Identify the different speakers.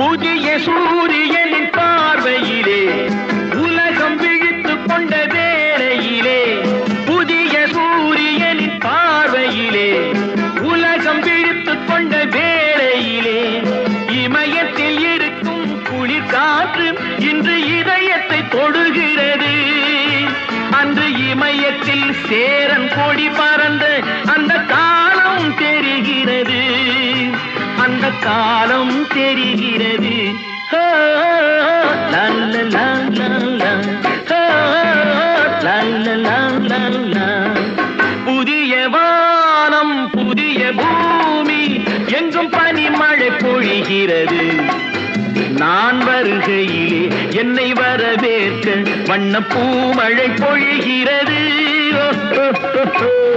Speaker 1: புதிய சூரியனின் பார்வையிலே உலகம் விழித்து கொண்ட வேளையிலே புதிய சூரியனின் பார்வையிலே உலகம் விழித்து கொண்ட வேளையிலே இமயத்தில் இருக்கும் குளிர் காற்று இன்று இதயத்தை தொடுகிறது. அன்று இமயத்தில் சேரன் கொடி பறந்த காலம் தெரிகிறது. புதிய வானம் புதிய பூமி எங்கும் பனிமழை பொழிகிறது. நான் வருகையிலே என்னை வரவேற்க வண்ண பூமழை பொழிகிறது. ஓ, ஓ, ஓ.